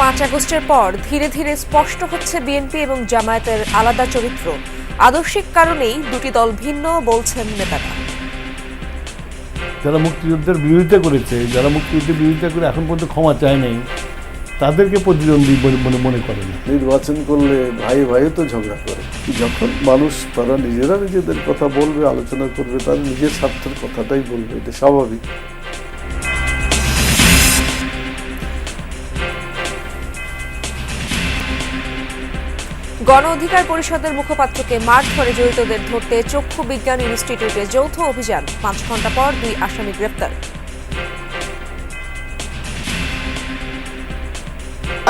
পাঁচ আগস্টের পর ধীরে ধীরে স্পষ্ট হচ্ছে বিএনপি এবং জামায়াতের আলাদা চরিত্র। আদর্শিক কারণেই দুটি দল ভিন্ন বলছেন নেতারা। যারা মুক্তিযুদ্ধের বিরোধিতা করেছে যারা মুক্তিযুদ্ধের বিরোধিতা করে এখন পর্যন্ত ক্ষমা চায় নাই তাদেরকে প্রতিদ্বন্দ্বী বলে মনে মনে করে না। নির্বাচন করলে ভাই ভাই তো ঝগড়া করে। যখন মানুষ তারা নিজেরা নিজেদের কথা বলবে আলোচনা করবে তারা নিজের স্বার্থের কথাটাই বলবে এটা স্বাভাবিক। গণ অধিকার পরিষদের মুখপাত্রকে মাঠ ধরে জড়িতদের ধরতে চক্ষু বিজ্ঞান ইনস্টিটিউটে যৌথ অভিযান। পাঁচ ঘণ্টা পর দুই আসামি গ্রেপ্তার।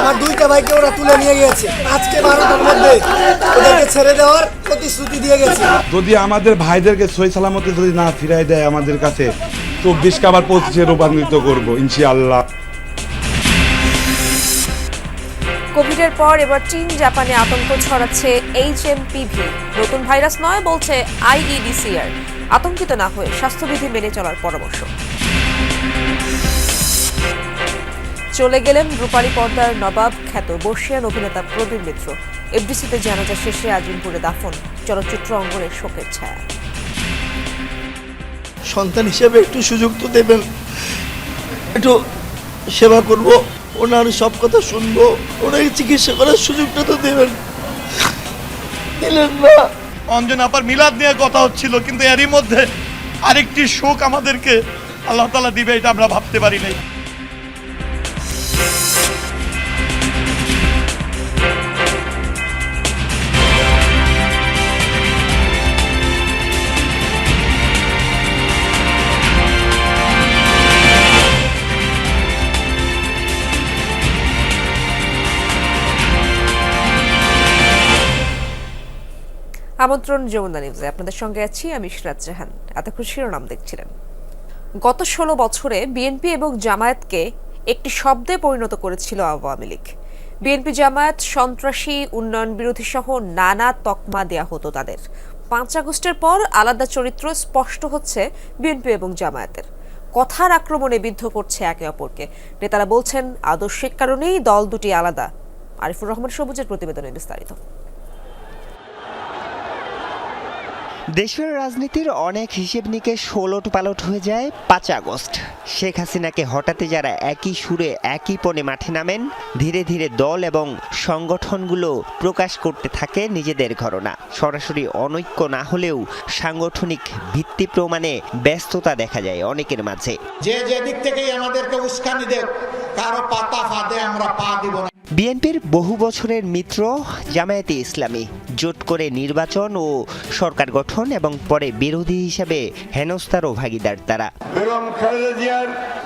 আমার দুইটা ভাইকে ওরা তুলে নিয়ে গিয়েছে। আজকে বারোটার মধ্যে ওদেরকে ছেড়ে দেওয়ার প্রতিশ্রুতি দিয়ে গেছে। যদি আমাদের ভাইদেরকে সই সালামতে যদি না ফিরাই দেয় আমাদের কাছে চব্বিশ কাবার পঁচিশে রূপান্তরিত করব ইনশাআল্লাহ। কোভিডের পর এবার চীন, জাপানে আতঙ্ক ছড়াচ্ছে এইচ এম নতুন ভাইরাস নয় বলছে আইইডিসিআর আতঙ্কিত না হয়ে স্বাস্থ্যবিধি মেনে চলার পরামর্শ। চলে গেলেন রূপালী পর্দার নবাব খ্যাত বর্ষিয়ান অভিনেতা প্রবীণ মিত্র। এফডিসিতে জানাজা শেষে আজিমপুরে দাফন, চলচ্চিত্র অঙ্গনের শোকের ছায়া। সন্তান হিসেবে একটু সুযোগ তো দেবেন। একটু সেবা করব। ওনার সব কথা শুনব। ওনাকে চিকিৎসা করার সুযোগটা তো দেবেন দিলেন না। অঞ্জন আপার মিলাদ নিয়ে কথা হচ্ছিল, কিন্তু এরই মধ্যে আরেকটি শোক আমাদেরকে আল্লাহ তালা দিবে, এটা আমরা ভাবতে পারি নাই। আমন্ত্রণ যমুনা নিউজে আপনাদের সঙ্গে আছি আমি সিরাজ জাহান। এতক্ষণ শিরোনাম দেখছিলেন। গত ষোলো বছরে বিএনপি এবং জামায়াতকে একটি শব্দে পরিণত করেছিল আওয়ামী লীগ। বিএনপি জামায়াত সন্ত্রাসী, উন্নয়ন বিরোধী সহ নানা তকমা দেয়া হতো তাদের। পাঁচ আগস্টের পর আলাদা চরিত্র স্পষ্ট হচ্ছে বিএনপি এবং জামায়াতের। কথার আক্রমণে বিদ্ধ করছে একে অপরকে। নেতারা বলছেন, আদর্শিক কারণেই দল দুটি আলাদা। আরিফুর রহমান, সবুজের প্রতিবেদনে বিস্তারিত। দেশের রাজনীতির অনেক হিসেব নিকেশ ষোলট পালট হয়ে যায় পাঁচ আগস্ট। শেখ হাসিনাকে হঠাতে যারা একই সুরে একই পণে মাঠে নামেন ধীরে ধীরে দল এবং সংগঠনগুলো প্রকাশ করতে থাকে নিজেদের ঘটনা সরাসরি অনৈক্য না হলেও সাংগঠনিক ভিত্তি প্রমাণে ব্যস্ততা দেখা যায় অনেকের মাঝে। যে যেদিক থেকেই আমাদেরকে উস্কানি কারও পাতা ফাঁদে আমরা পা দিব না। বিএনপির বহু বছরের মিত্র জামায়াতে ইসলামী। জোট করে নির্বাচন ও সরকার গঠন এবং পরে বিরোধী হিসেবে হেনস্থারও ভাগিদার তারা।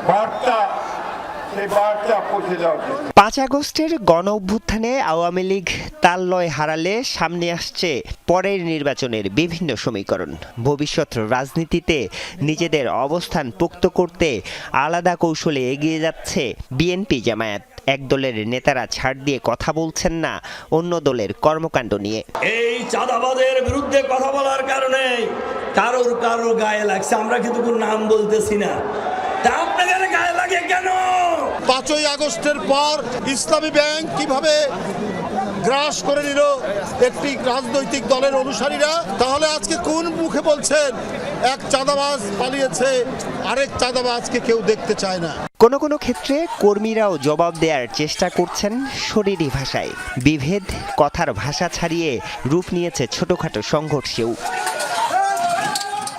বার্তা। পাঁচ আগস্টের গণ অভ্যুত্থানে আওয়ামী লীগ তাল্লয় হারালে সামনে আসছে পরের নির্বাচনের বিভিন্ন সমীকরণ। ভবিষ্যৎ রাজনীতিতে নিজেদের অবস্থান পোক্ত করতে আলাদা কৌশলে এগিয়ে যাচ্ছে বিএনপি জামায়াত। এক দলের নেতারা ছাড় দিয়ে কথা বলছেন না অন্য দলের কর্মকাণ্ড নিয়ে। এই চাঁদাবাদের বিরুদ্ধে কথা বলার কারণে কারোর কারোর গায়ে লাগছে। আমরা কিন্তু কোনো নাম বলতেছি না। তা আপনাদের গায়ে লাগে কেন? পাঁচই আগস্টের পর ইসলামী ব্যাংক কীভাবে গ্রাস করে নিল একটি রাজনৈতিক দলের অনুসারীরা? তাহলে আজকে কোন মুখে বলছেন? এক চাঁদাবাজ পালিয়েছে, আরেক চাঁদাবাজকে কেউ দেখতে চায় না। কোনো কোনো ক্ষেত্রে কর্মীরাও জবাব দেওয়ার চেষ্টা করছেন শরীরী ভাষায়। বিভেদ, কথার ভাষা ছাড়িয়ে রূপ নিয়েছে ছোটখাটো সংঘর্ষেও।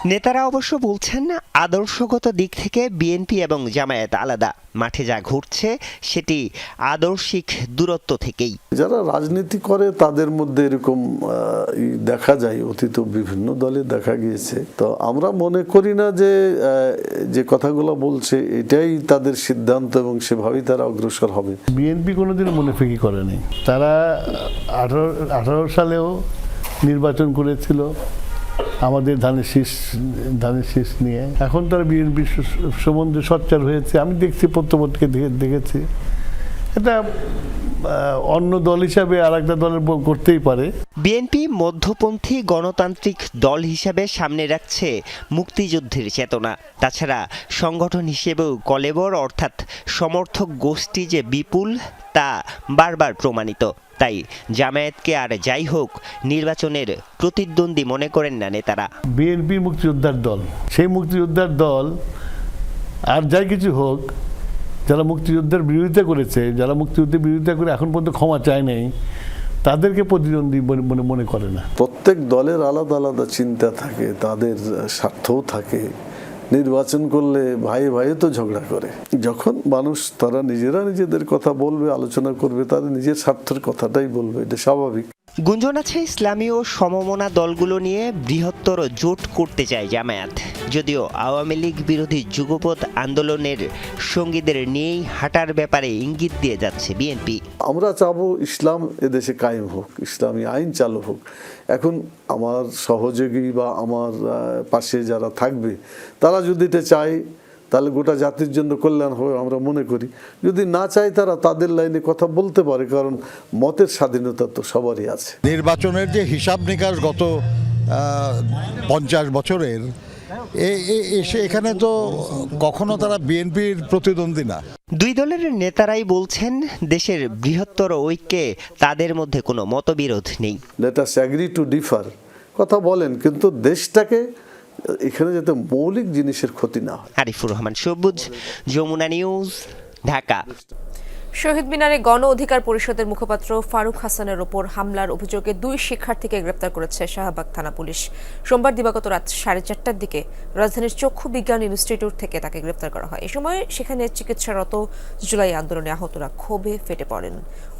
নেতারা অবশ্য বলছেন আদর্শগত দিক থেকে বিএনপি এবং জামায়াত আলাদা। মাঠে যা ঘটছে সেটি আদর্শিক দূরত্ব থেকেই। যারা রাজনীতি করে তাদের মধ্যে এরকম দেখা যায় অতীত বিভিন্ন দলে দেখা গিয়েছে। তো আমরা মনে করি না যে যে কথাগুলো বলছে এটাই তাদের সিদ্ধান্ত এবং সেভাবেই তারা অগ্রসর হবে। বিএনপি কোনোদিন মনে ফিকি করেনি। তারা আঠারো আঠারো সালেও নির্বাচন করেছিল। আমাদের ধানের শীষ ধানের শীষ নিয়ে। এখন তারা বিএনপি সম্বন্ধে সচ্চার হয়েছে। আমি দেখছি পত্রপত্রিকে দেখেছি। এটা অন্য দল হিসাবে আর একটা দলের করতেই পারে। বিএনপি মধ্যপন্থী গণতান্ত্রিক দল হিসাবে সামনে রাখছে মুক্তিযুদ্ধের চেতনা। তাছাড়া সংগঠন হিসেবেও কলেবর, অর্থাৎ সমর্থক গোষ্ঠী যে বিপুল, তা বারবার প্রমাণিত। তাই জামায়াতকে আর যাই হোক নির্বাচনের প্রতিদ্বন্দ্বী মনে করেন না নেতারা। বিএনপি মুক্তিযোদ্ধার দল। সেই মুক্তিযোদ্ধার দল আর যাই কিছু হোক যারা মুক্তিযুদ্ধের বিরোধিতা করেছে যারা মুক্তিযুদ্ধের বিরোধিতা করে এখন পর্যন্ত ক্ষমা চায় নাই তাদেরকে প্রতিদ্বন্দ্বী মনে- মনে মনে করে না। প্রত্যেক দলের আলাদা আলাদা চিন্তা থাকে তাদের স্বার্থও থাকে। নির্বাচন করলে ভাই ভাই তো ঝগড়া করে। যখন মানুষ তারা নিজেরা নিজেদের কথা বলবে, আলোচনা করবে, তাদের নিজের স্বার্থের কথাটাই বলবে, এটা স্বাভাবিক। গুঞ্জন আছে, ইসলামী ও সমমনা দলগুলো নিয়ে বৃহত্তর জোট করতে চায় জামায়াত। যদিও আওয়ামী লীগ বিরোধী যুগপৎ আন্দোলনের সঙ্গীদের নিয়েই হাঁটার ব্যাপারে ইঙ্গিত দিয়ে যাচ্ছে বিএনপি। আমরা চাবো ইসলাম এদেশে কায়েম হোক, ইসলামী আইন চালু হোক। এখন আমার সহযোগী বা আমার পাশে যারা থাকবে, তারা যদি এটা চায় তাহলে গোটা জাতির জন্য কল্যাণ হবে আমরা মনে করি। যদি না চায় তারা তাদের লাইনে কথা বলতে পারে কারণ মতের স্বাধীনতা তো সবারই আছে। নির্বাচনের যে হিসাব নিকাশ গত পঞ্চাশ বছরের এ- এ- এসে এখানে তো কখনো তারা বিএনপির প্রতিদ্বন্দ্বী না। দুই দলের নেতারাই বলছেন দেশের বৃহত্তর ঐক্যে তাদের মধ্যে কোনো মতবিরোধ নেই। Let us agree to differ কথা বলেন কিন্তু দেশটাকে এখানে যাতে মৌলিক জিনিসের ক্ষতি না হয়। আরিফুর রহমান সবুজ যমুনা নিউজ ঢাকা। শহীদ মিনারে গণ অধিকার পরিষদের মুখপাত্র ফারুক হাসানের ওপর হামলার অভিযোগে দুই শিক্ষার্থীকে গ্রেপ্তার করেছে শাহবাগ থানা পুলিশ। সোমবার দিবাগত রাত সাড়ে চারটার দিকে রাজধানীর চক্ষু বিজ্ঞান ইনস্টিটিউট থেকে তাকে গ্রেপ্তার করা হয়। এ সময় সেখানে চিকিৎসারত জুলাই আন্দোলনে আহতরা ক্ষোভে ফেটে পড়েন।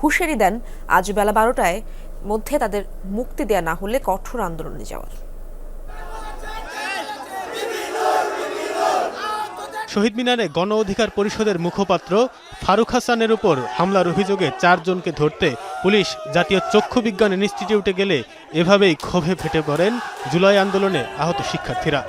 হুঁশিয়ারি দেন আজ বেলা বারোটায় মধ্যে তাদের মুক্তি দেয়া না হলে কঠোর আন্দোলনে যাওয়ার। শহীদ মিনারে গণ অধিকার পরিষদের মুখপাত্র ফারুক হাসানের উপর হামলার অভিযোগে চারজনকে ধরতে পুলিশ জাতীয় চক্ষু বিজ্ঞান ইনস্টিটিউটে গেলে এভাবেই ক্ষোভে ফেটে পড়েন জুলাই আন্দোলনে আহত শিক্ষার্থীরা।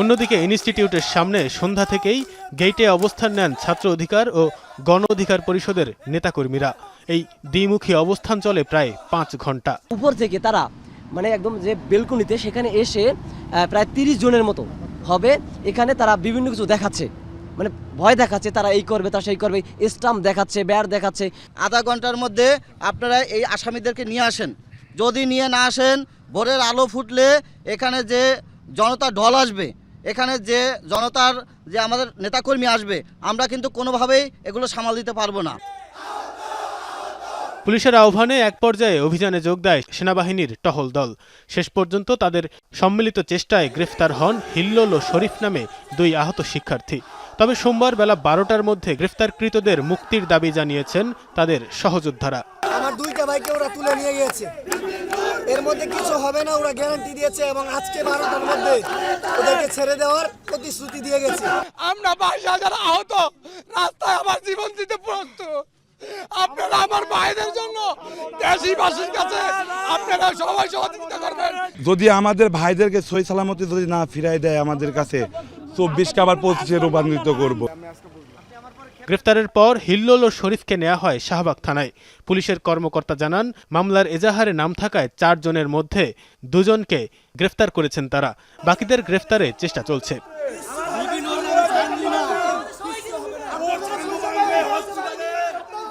অন্যদিকে ইনস্টিটিউটের সামনে সন্ধ্যা থেকেই গেইটে অবস্থান নেন ছাত্র অধিকার ও গণ অধিকার পরিষদের নেতাকর্মীরা। এই দ্বিমুখী অবস্থান চলে প্রায় পাঁচ ঘণ্টা। উপর থেকে তারা মানে একদম যে বেলকুনিতে সেখানে এসে প্রায় তিরিশ জনের মতো হবে। এখানে তারা বিভিন্ন কিছু দেখাচ্ছে। মানে ভয় দেখাচ্ছে, তারা এই করবে, তারা সেই করবে, স্টাম্প দেখাচ্ছে, ব্যাট দেখাচ্ছে। আধা ঘণ্টার মধ্যে আপনারা এই আসামিদেরকে নিয়ে আসেন। যদি নিয়ে না আসেন, ভোরের আলো ফুটলে এখানে যে জনতা ঢল আসবে, এখানে যে জনতার যে আমাদের নেতাকর্মী আসবে, আমরা কিন্তু কোনোভাবেই এগুলো সামাল দিতে পারব না। পুলিশের আহ্বানে এক পর্যায়ে অভিযানে যোগ দেয় সেনাবাহিনীর টহল দল। শেষ পর্যন্ত তাদের সম্মিলিত চেষ্টায় গ্রেফতার হন হিল্লোল ও শরীফ নামে দুই আহত শিক্ষার্থী। তবে সোমবার বেলা বারোটার মধ্যে গ্রেফতারকৃতদের মুক্তির দাবি জানিয়েছেন তাদের সহযোদ্ধারা। আমার দুইটা বাইকে ওরা তুলে নিয়ে গিয়েছে। এর মধ্যে কিছু হবে না ওরা গ্যারান্টি দিয়েছে এবং আজকে বারোটার মধ্যে ওদেরকে ছেড়ে দেওয়ার প্রতিশ্রুতি দিয়ে গেছে। আমরা বাইশ হাজার আহত রাস্তায় আমার জীবন দিতে প্রস্তুত। আপনারা আমার ভাইদের জন্য দেশবাসীর কাছে আপনারা সবাই সহযোগিতা করবেন। যদি আমাদের ভাইদেরকে সই সালামতি যদি না ফিরাই দেয় আমাদের কাছে চব্বিশকে আবার পঁচিশে রূপান্তরিত করব। গ্রেফতারের পর হিল্লোল ও শরীফকে নেওয়া হয় শাহবাগ থানায়। পুলিশের কর্মকর্তা জানান মামলার এজাহারে নাম থাকায় চারজনের মধ্যে দুজনকে গ্রেফতার করেছেন তারা। বাকিদের গ্রেফতারে চেষ্টা চলছে।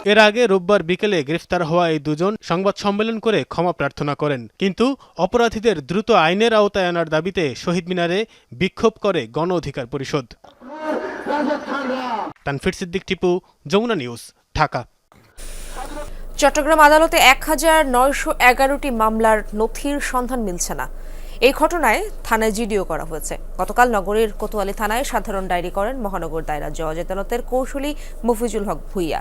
এর আগে রোববার বিকেলে গ্রেফতার হওয়া এই দুজন সংবাদ সম্মেলন করে ক্ষমা প্রার্থনা করেন। কিন্তু অপরাধীদের দ্রুত আইনের আওতায় আনার দাবিতে শহীদ মিনারে বিক্ষোভ করে গণ অধিকার পরিষদ। তানফির সিদ্দিক টিপু, যমুনা নিউজ, ঢাকা। চট্টগ্রাম আদালতে এক হাজার নয়শো এগারোটি মামলার নথির সন্ধান মিলছে না। এই ঘটনায় থানায় জিডিও করা হয়েছে। গতকাল নগরীর কোতোয়ালি থানায় সাধারণ ডায়েরি করেন মহানগর দায়রা জজ আদালতের কৌশলী মফিজুল হক ভুইয়া।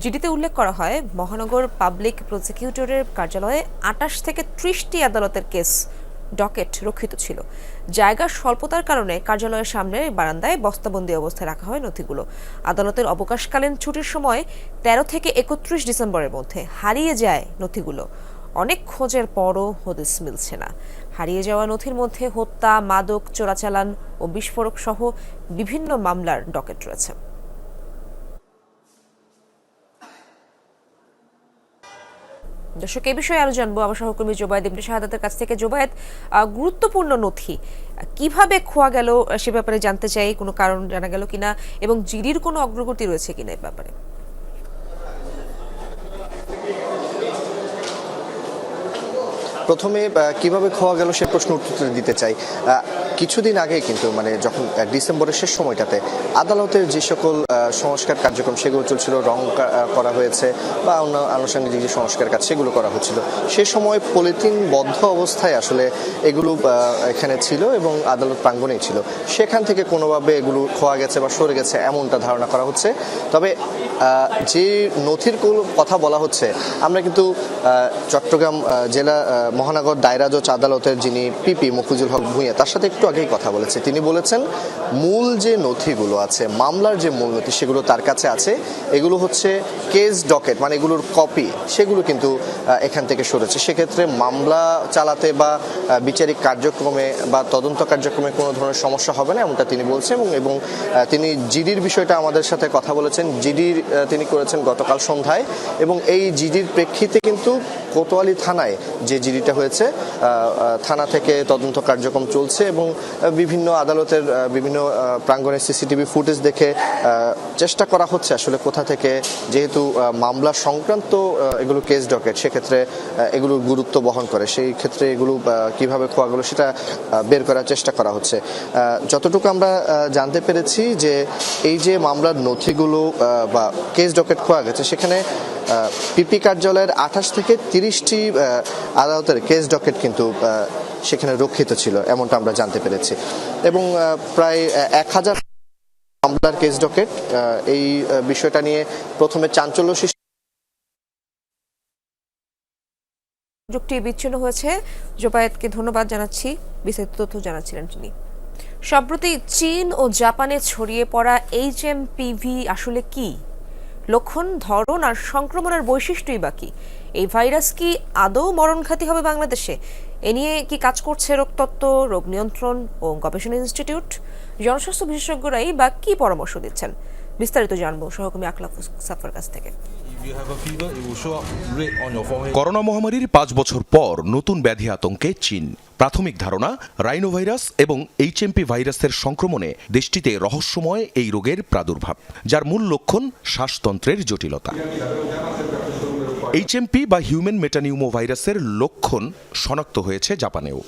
জিডিতে উল্লেখ করা হয়, মহানগর পাবলিক প্রসিকিউটরের কার্যালয়ে আটাশ থেকে ত্রিশটি আদালতের কেস ডকেট রক্ষিত ছিল। জায়গার স্বল্পতার কারণে কার্যালয়ের সামনে বারান্দায় বস্তাবন্দি অবস্থায় রাখা হয় নথিগুলো। আদালতের অবকাশকালীন ছুটির সময় তেরো থেকে একত্রিশ ডিসেম্বরের মধ্যে হারিয়ে যায় নথিগুলো। অনেক খোঁজের পরও হদিস মিলছে না। হারিয়ে যাওয়া নথির মধ্যে হত্যা, মাদক, চোরাচালান ও বিস্ফোরক সহ বিভিন্ন মামলার ডকেট রয়েছে। দর্শক, এ বিষয়ে আরও জানব। আমার সহকর্মী জোবায়দ ইবনে শাহাদাতের কাছ থেকে। জোবায়দ গুরুত্বপূর্ণ নথি, কীভাবে খোয়া গেল, সে ব্যাপারে জানতে চাই, কোনো কারণ জানা গেল কিনা, এবং জিরির কোনো অগ্রগতি রয়েছে কিনা এ ব্যাপারে। প্রথমে কীভাবে খোয়া গেল সে প্রশ্ন উত্তর দিতে চাই। কিছুদিন আগে কিন্তু মানে যখন ডিসেম্বরের শেষ সময়টাতে আদালতের যে সকল সংস্কার কার্যক্রম সেগুলো চলছিল, রং করা হয়েছে বা অন্য আনুষঙ্গিক যে সংস্কার কাজ সেগুলো করা হচ্ছিল, সে সময় পলিথিন বদ্ধ অবস্থায় আসলে এগুলো এখানে ছিল এবং আদালত প্রাঙ্গণেই ছিল। সেখান থেকে কোনোভাবে এগুলো খোয়া গেছে বা সরে গেছে এমনটা ধারণা করা হচ্ছে। তবে যে নথির কথা বলা হচ্ছে, আমরা কিন্তু চট্টগ্রাম জেলা মহানগর দায়রা জজ আদালতের যিনি পিপি মফিজুল হক ভূঁইয়া, তার সাথে একটু আগেই কথা বলেছে। তিনি বলেছেন, মূল যে নথিগুলো আছে, মামলার যে মূল নথি, সেগুলো তার কাছে আছে। এগুলো হচ্ছে কেস ডকেট মানে এগুলোর কপি সেগুলো কিন্তু এখান থেকে সরেছে। সেক্ষেত্রে মামলা চালাতে বা বিচারিক কার্যক্রমে বা তদন্ত কার্যক্রমে কোনো ধরনের সমস্যা হবে না, এমনটা তিনি বলছেন। এবং এবং তিনি জিডির বিষয়টা আমাদের সাথে কথা বলেছেন। জিডির তিনি করেছেন গতকাল সন্ধ্যায়। এবং এই জিডির প্রেক্ষিতে কিন্তু কোতোয়ালি থানায় যে জিডিটা হয়েছে থানা থেকে তদন্ত কার্যক্রম চলছে। এবং বিভিন্ন আদালতের বিভিন্ন আহ, প্রাঙ্গণের সিসিটিভি ফুটেজ দেখে চেষ্টা করা হচ্ছে আসলে কোথা থেকে যেহেতু মামলা সংক্রান্ত এগুলো কেস ডকেট সেক্ষেত্রে আহ, এগুলোর গুরুত্ব বহন করে। সেই ক্ষেত্রে এগুলো কীভাবে খোয়া গেলো সেটা বের করার চেষ্টা করা হচ্ছে। যতটুকু আমরা জানতে পেরেছি যে এই যে মামলার নথিগুলো বা কেস ডকেট খোয়া গেছে সেখানে পিপি কার্যালয়ের আঠাশ থেকে তিরিশটি আদালতের কেস ডকেট কিন্তু সেখানে রক্ষিত ছিল এমনটা আমরা জানতে পেরেছি এবং প্রায় এক হাজার মামলার কেস ডকেট এই বিষয়টা নিয়ে প্রথমে চাঞ্চল্য সৃষ্টি যুক্তি বিচ্ছিন্ন হয়েছে। জোবায়েতকে ধন্যবাদ জানাচ্ছি। বিস্তারিত তথ্য জানাচ্ছিলেন তিনি। সম্প্রতি চীন ও জাপানে ছড়িয়ে পড়া এইচ এম পিভি আসলে কি? লক্ষণ, ধরন আর সংক্রমণের বৈশিষ্ট্যই বাকি এই ভাইরাস কি আদৌ মরণঘাতী হবে বাংলাদেশে? এ নিয়ে কি কাজ করছে রোগতত্ত্ব রোগ নিয়ন্ত্রণ ও গবেষণা ইনস্টিটিউট? জনস্বাস্থ্য বিশেষজ্ঞরাই বা কি পরামর্শ দিচ্ছেন? বিস্তারিত জানব সহকর্মী আকলাফ সাফার কাছ থেকে। করোনা মহামারীর পাঁচ বছর পর নতুন ব্যাধি আতঙ্কে চীন। প্রাথমিক ধারণা, রাইনোভাইরাস এবং এইচএমপি ভাইরাসের সংক্রমণে দেশটিতে রহস্যময় এই রোগের প্রাদুর্ভাব, যার মূল লক্ষণ শ্বাসতন্ত্রের জটিলতা। এইচএমপি বা হিউম্যান মেটানিউমো ভাইরাসের লক্ষণ শনাক্ত হয়েছে জাপানেও।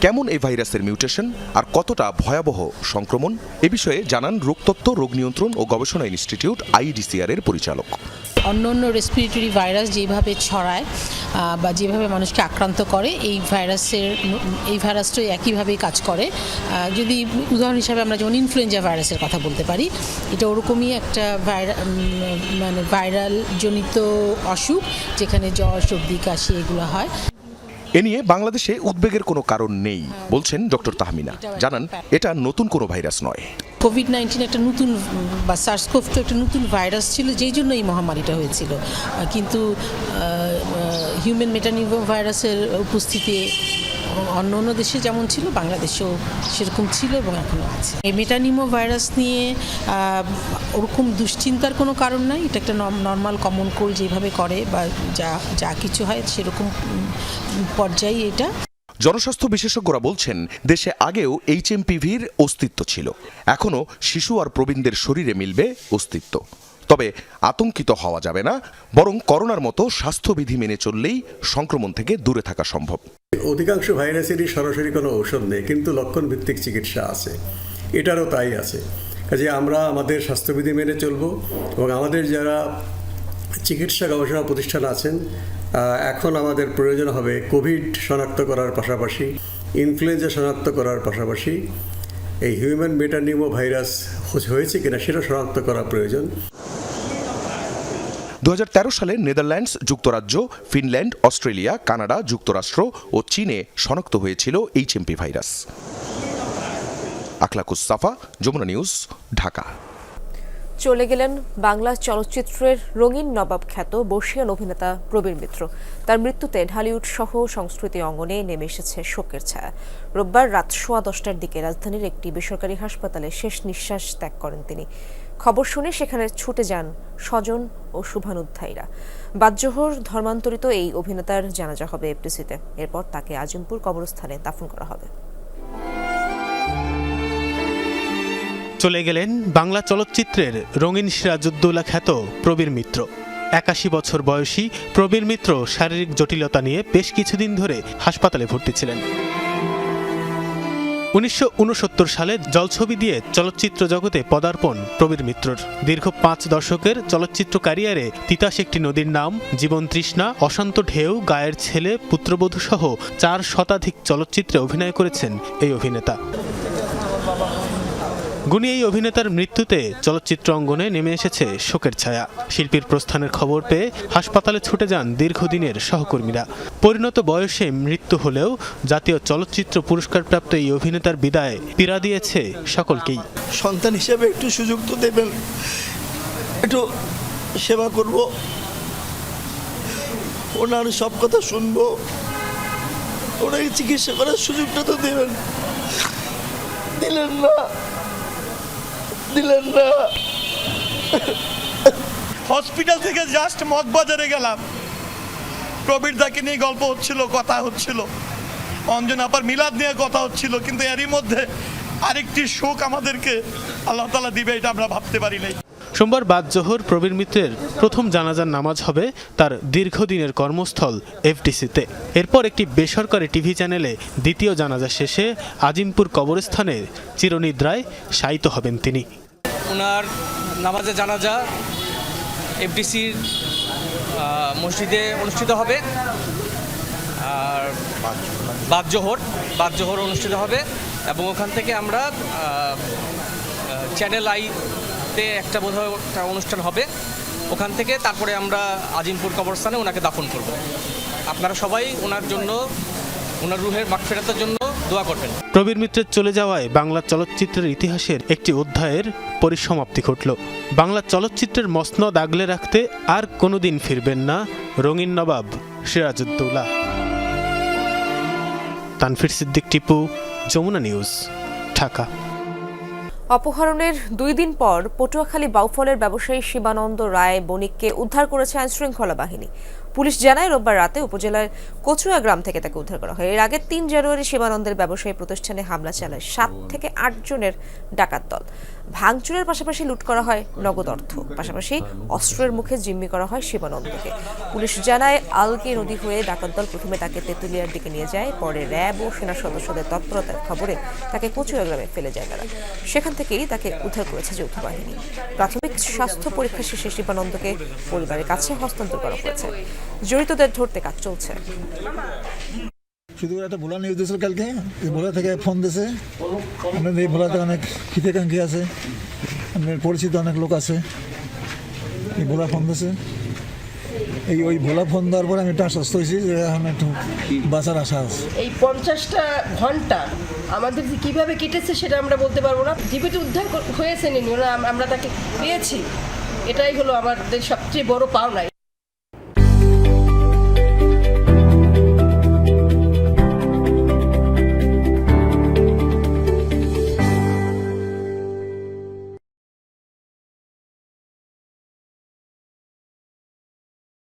কেমন এই ভাইরাসের মিউটেশন আর কতটা ভয়াবহ সংক্রমণ? এ বিষয়ে জানান রোগতত্ত্ব, রোগ নিয়ন্ত্রণ ও গবেষণা ইনস্টিটিউট আইডিসিআর এর পরিচালক। অন্য অন্য রেসপিরেটরি ভাইরাস যেভাবে ছড়ায় বা যেভাবে মানুষকে আক্রান্ত করে এই ভাইরাসের এই ভাইরাসটাই একইভাবেই কাজ করে। যদি উদাহরণ হিসাবে আমরা যেমন ইনফ্লুয়েঞ্জা ভাইরাসের কথা বলতে পারি এটা ওরকমই একটা ভাইরা মানে ভাইরাল জনিত অসুখ যেখানে জ্বর সর্দি কাশি এগুলো হয়। এ নিয়ে বাংলাদেশে উদ্বেগের কোনো কারণ নেই বলছেন ডক্টর তাহমিনা। জানান এটা নতুন কোনো ভাইরাস নয়। কোভিড নাইন্টিন একটা নতুন বা সার্সকোভ তো একটা নতুন ভাইরাস ছিল, যেই জন্য এই মহামারীটা হয়েছিল। কিন্তু হিউম্যান মেটানিভো ভাইরাসের উপস্থিতি অন্য অন্য দেশে যেমন ছিল, বাংলাদেশেও সেরকম ছিল এবং এখনও আছে। এই মেটানিমো ভাইরাস নিয়ে ওরকম দুশ্চিন্তার কোনো কারণ নাই। এটা একটা নর্মাল কমন কোল্ড যেভাবে করে বা যা যা কিছু হয় সেরকম পর্যায়ে এটা। জনস্বাস্থ্য বিশেষজ্ঞরা বলছেন, দেশে আগেও এইচএমপিভির অস্তিত্ব ছিল। এখনও শিশু আর প্রবীণদের শরীরে মিলবে অস্তিত্ব। তবে আতঙ্কিত হওয়া যাবে না, বরং করোনার মতো স্বাস্থ্যবিধি মেনে চললেই সংক্রমণ থেকে দূরে থাকা সম্ভব। অধিকাংশ ভাইরাসেরই সরাসরি কোনো ঔষধ নেই, কিন্তু লক্ষণ ভিত্তিক চিকিৎসা আছে। এটারও তাই আছে। কাজে আমরা আমাদের স্বাস্থ্যবিধি মেনে চলব এবং আমাদের যারা চিকিৎসা গবেষণা প্রতিষ্ঠান আছেন এখন আমাদের প্রয়োজন হবে কোভিড শনাক্ত করার পাশাপাশি, ইনফ্লুয়েঞ্জা শনাক্ত করার পাশাপাশি, এই হিউম্যান মেটানিমো ভাইরাস হয়েছে কিনা সেটা শনাক্ত করা প্রয়োজন। দু হাজার তেরো সালে নেদারল্যান্ডস যুক্তরাজ্য, ফিনল্যান্ড, অস্ট্রেলিয়া, কানাডা, যুক্তরাষ্ট্র ও চীনে শনাক্ত হয়েছিল HMPV virus. Akhlakus Safa, Jamuna news, Dhaka. চলে গেলেন বাংলা চলচ্চিত্রের রঙিন নবাব খ্যাত বর্ষিয়ান অভিনেতা প্রবীর মিত্র। তার মৃত্যুতে ঢালিউড সহ সংস্কৃতি অঙ্গনে নেমে এসেছে শোকের ছায়া। রোববার রাত সোয়া দশটার দিকে রাজধানীর একটি বেসরকারি হাসপাতালে শেষ নিঃশ্বাস ত্যাগ করেন তিনি। খবর শুনে সেখানে ছুটে যান স্বজন ও শুভানুধ্যায়ীরা। বাদজোহর ধর্মান্তরিত এই অভিনেতার জানাজা হবে এফডিসিতে। এরপর তাকে আজিমপুর কবরস্থানে দাফন করা হবে। চলে গেলেন বাংলা চলচ্চিত্রের রঙিন সিরাজউদ্দৌলা খ্যাত প্রবীর মিত্র। একাশি বছর বয়সী প্রবীর মিত্র শারীরিক জটিলতা নিয়ে বেশ কিছুদিন ধরে হাসপাতালে ভর্তি ছিলেন। উনিশশো উনসত্তর সালে জলছবি দিয়ে চলচ্চিত্র জগতে পদার্পণ প্রবীর মিত্রর। দীর্ঘ পাঁচ দশকের চলচ্চিত্র ক্যারিয়ারে তিতাস একটি নদীর নাম, জীবন তৃষ্ণা, অশান্ত ঢেউ, গায়ের ছেলে, পুত্রবধূ সহ চার শতাধিক চলচ্চিত্রে অভিনয় করেছেন এই অভিনেতা। গুণী এই অভিনেতার মৃত্যুতে চলচ্চিত্র অঙ্গনে নেমে এসেছে শোকের ছায়া। শিল্পীর প্রস্থানের খবর পেয়ে হাসপাতালে ছুটে যান দীর্ঘদিনের সহকর্মীরা। পরিণত বয়সে মৃত্যু হলেও জাতীয় চলচ্চিত্র পুরস্কারপ্রাপ্ত এই অভিনেতার বিদায় পীড়া দিয়েছে সকলকেই। সন্তান হিসেবে একটু সুযোগ তো দেবেন। একটু সেবা করব। ওনার সব কথা শুনব। ওনাকে চিকিৎসা করার সুযোগটা তো দেবেন। দিলেন না। দিলেন না। হসপিটাল থেকে জাস্ট মদ বাজারে গেলাম। প্রবীর দাকে নিয়ে গল্প হচ্ছিল কথা হচ্ছিল। অঞ্জন আপার মিলাদ নিয়ে কথা হচ্ছিল কিন্তু এরই মধ্যে আরেকটি শোক আমাদেরকে আল্লাহ তালা দিবে এটা আমরা ভাবতে পারি নাই। সোমবার বাদ জোহর প্রবীর মিত্রের প্রথম জানাজার নামাজ হবে তার দীর্ঘদিনের কর্মস্থল এফডিসিতে। এরপর একটি বেসরকারি টিভি চ্যানেলে দ্বিতীয় জানাজা শেষে আজিমপুর কবরস্থানে চিরনিদ্রায় শায়িত হবেন তিনি। ওনার নামাজে জানাজা এফডিসির মসজিদে অনুষ্ঠিত হবে। আর বাদজোহর বাদজোহর অনুষ্ঠিত হবে এবং ওখান থেকে আমরা চ্যানেল আইতে একটা বোধহয় একটা অনুষ্ঠান হবে। ওখান থেকে তারপরে আমরা আজিমপুর কবরস্থানে ওনাকে দাফন করব। আপনারা সবাই ওনার জন্য ওনার রুহের মাগফিরাতের জন্য দোয়া করবেন। প্রবীর মিত্রের চলে যাওয়ায় বাংলা চলচ্চিত্রের ইতিহাসের একটি অধ্যায়ের পরিসমাপ্তি ঘটল। বাংলা চলচ্চিত্রের মসনদ আগলে রাখতে আর কোনোদিন ফিরবেন না রঙিন নবাব সিরাজউদ্দৌলা। তানফির সিদ্দিক টিপু যমুনা নিউজ ঢাকা। অপহরণের দুই দিন পর পটুয়াখালী বাউফলের ব্যবসায়ী শিবানন্দ রায় বণিককে উদ্ধার করেছে আইনশৃঙ্খলা বাহিনী। পুলিশ জানায়, রোববার রাতে উপজেলার কচুয়া গ্রাম থেকে তাকে উদ্ধার করা হয়। এর আগে তিন জানুয়ারি শিবানন্দের ব্যবসায়ী প্রতিষ্ঠানে হামলা চালায় সাত থেকে আট জনের ডাকাত দল। ভাঙচুরের পাশাপাশি লুট করা হয় নগদ অর্থ। পাশাপাশি অস্ত্রের মুখে জিম্মি করা হয় শিবানন্দকে পুলিশ জানায় আলগি নদী হয়ে ডাকাত দল প্রথমে তাকে তেঁতুলিয়ার দিকে নিয়ে যায়, পরে র্যাব ও সেনা সদস্যদের তৎপরতার খবরে তাকে কচুয়া গ্রামে ফেলে যায় তারা। সেখান থেকেই তাকে উদ্ধার করেছে যৌথ বাহিনী। প্রাথমিক স্বাস্থ্য পরীক্ষা শেষে শিবানন্দকে পরিবারের কাছে হস্তান্তর করা হয়েছে। জড়িতদের ধরতে কাজ চলছে। শুধু একটা ভোলা নিউজ দিয়েছিল কালকে? ভোলা থেকে ফোন দিয়েছে। আপনাদের এই ভোলাতে অনেক হিতেকাঙ্ক্ষী আছে। আপনার পরিচিত অনেক লোক আছে। এই ভোলা ফোন দিয়েছে। এই ওই ভোলা ফোন দেওয়ার পরে আমি একটু আশ্বস্ত হয়েছি যে এখন একটু বাঁচার আশা আছে। এই পঞ্চাশটা ঘণ্টা আমাদের যে কীভাবে কেটেছে সেটা আমরা বলতে পারব না। জীবিত উদ্ধার হয়েছে নিনি আমরা তাকে পেয়েছি এটাই হলো আমাদের সবচেয়ে বড় পাওনা।